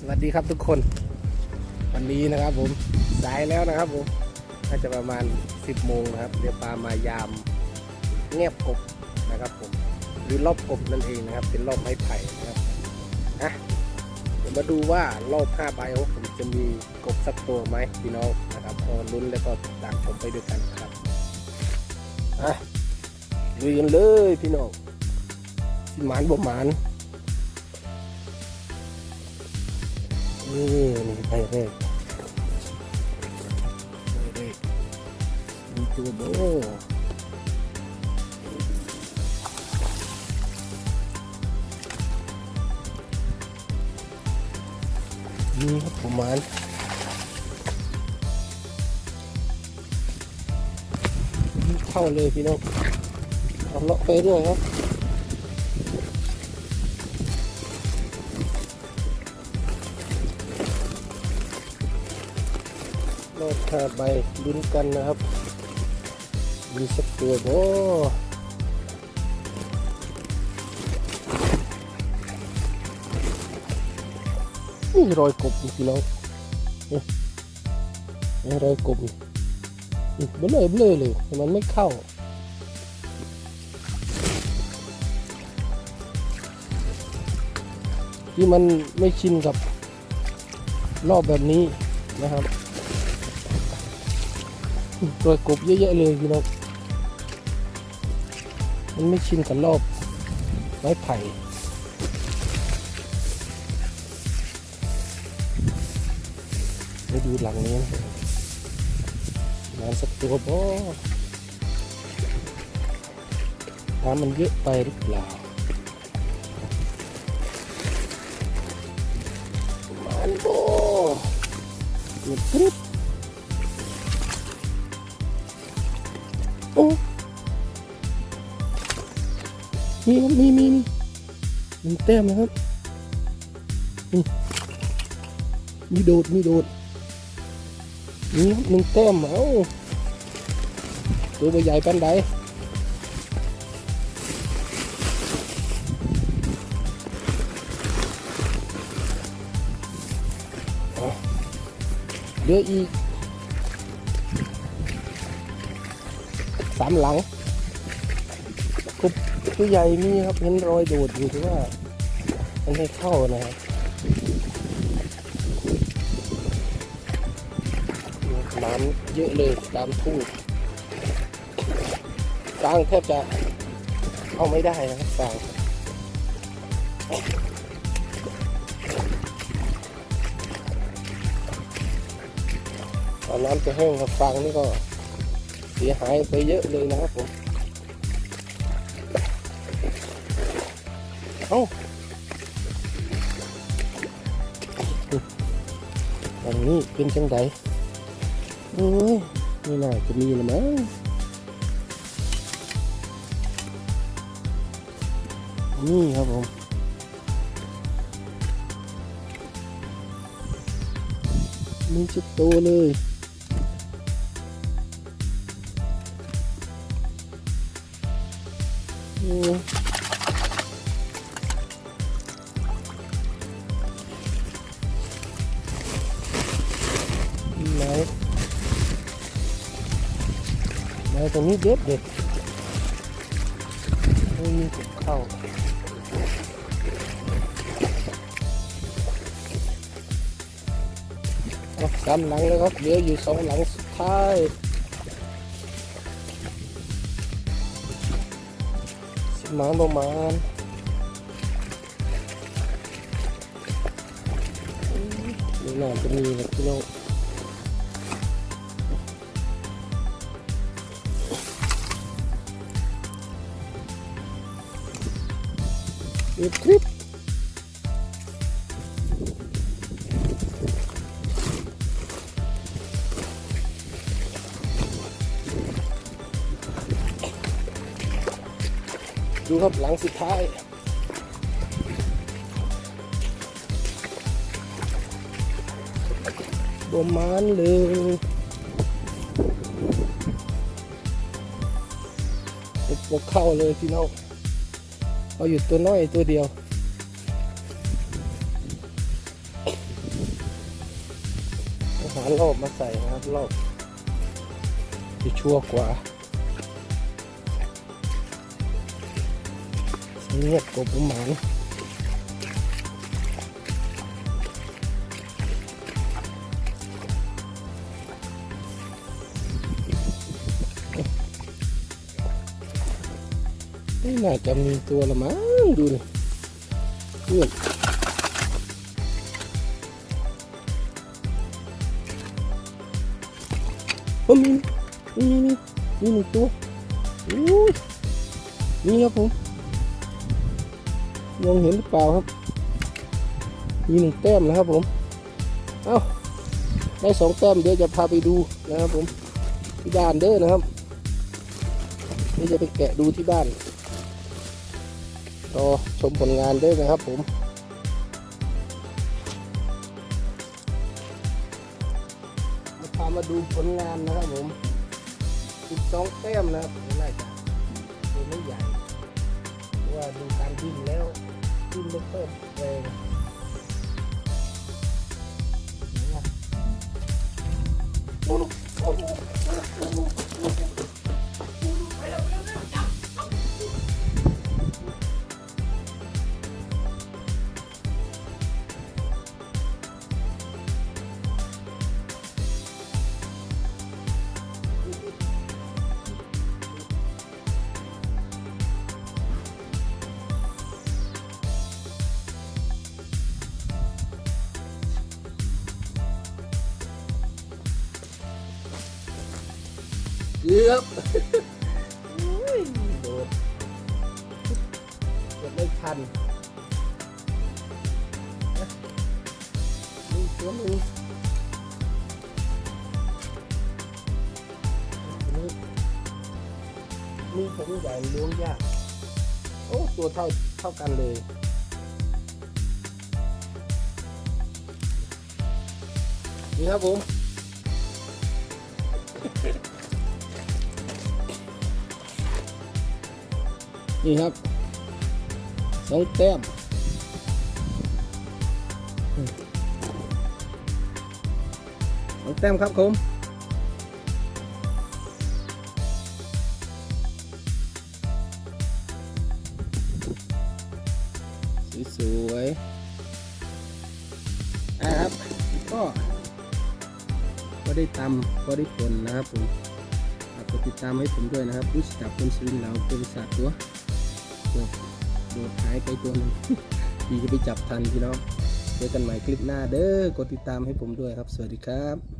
สวัสดีครับทุกคน วันนี้นะครับผมสายแล้วนะครับผมน่าจะประมาณ 10โมงนะครับเดี๋ยวปลามายามเงียบกบนะครับผมหรือรอบกบนั่นเองนะครับ เป็นรอบไม้ไผ่นะครับอะเดี๋ยวมาดูว่ารอบ5ใบของผมจะมีกบสักตัวไหมพี่น้องนะครับก็ลุ้นแล้วก็ติดตามชมไปด้วยกันครับอะลุยกันเลยพี่น้องสิหมานบ่หมาน นี่นี่ไปแรกไปแรกมีตัวโบนี่ครับผมมันเข้าเลยพี่น้องเอาเลาะไปเรื่อยครับ รอบห้าใบลุ้นกันนะครับ มีสักตัวโอ้นี่รอยกบพี่น้องนี่รอยกบเบลอเบลอเลยแต่มันไม่เข้าที่มันไม่ชินกับรอบแบบนี้นะครับ ตัวกบเยอะๆเลยพี่น้องมันไม่ชินกับรอบไม้ไผ่ไปดูหลังนี้นะครับนานสักตัวบ่น้ำมันเยอะไปหรือเปล่ามันโบมันกรึบ มีครับมีมีมีมีแต้มนะครับมีโดดมีโดดนี่ครับหนึ่งแต้มเอ้าตัวใหญ่ปันใดเอาเหลืออีกสามหลังกบ ตัวใหญ่มีครับเห็นรอยโดดอยู่ที่ว่า มันให้เข้านะครับน้ำเยอะเลยตามทุ่งฟางแทบจะเอาไม่ได้นะครับฟางตอนน้ำจะแห้งครับฟางนี่ก็เสียหายไปเยอะเลยนะครับผม เอ้าอันนี้เป็นจังไดโอ้ยไม่น่าจะมีละมั้งนี่ครับผมมีจุดโตเลยอื ตรงนี้เด็ดเด็ดไม่มีกับเข้าเอาสามหลังแล้วครับเหลืออยู่สองหลังสุดท้ายสิมาประมาณนี่น่าจะมีนะพี่น้อง อีกคลิปดูครับหลังสุดท้ายประมาณเลยปกเข้าเลยพี่น้อง เอาอยู่ตัวน้อยตัวเดียวหารอบมาใส่นะครับรอบจะชั่วกว่าเงียกว่าปมาณ น่าจะมีตัวละมั้งดูดิเงียบโอ้มีมีมีมีหนึ่งตัวอู้นี่ครับผมมองเห็นหรือเปล่าครับ มีหนึ่งแต้มนะครับผมเอ้าได้สองแต้มเดี๋ยวจะพาไปดูนะครับผมที่บ้านเด้อนะครับเดี๋ยวจะไปแกะดูที่บ้าน รอชมผลงานเด้อนะครับผมมาพามาดูผลงานนะครับผม12แต้มนะครับน่าจะตัวไม่ใหญ่ว่าดูการดิ้นแล้วดิ้นไม่เพิ่มแรง เกือบอุ้ยโดดเกือบไม่ทันนี่ตัวหนึ่งอันนี้มีผมใหญ่ล้วงยากโอ้ตัวเท่าเท่ากันเลยนี่ครับผม นี่ครับสองแต้มสองแต้มครับผมสวยๆอะครับ ก็ก็ได้ตำก็ได้ผลนะครับผมฝากดติดตามให้ผมด้วยนะครับผู้จับคนสุรินทร์เราเป็นสัตว์ัวเกือบหายไปตัวนึงดีจะไปจับทันพี่น้องเจอกันใหม่คลิปหน้าเด้อกดติดตามให้ผมด้วยครับ สวัสดีครับ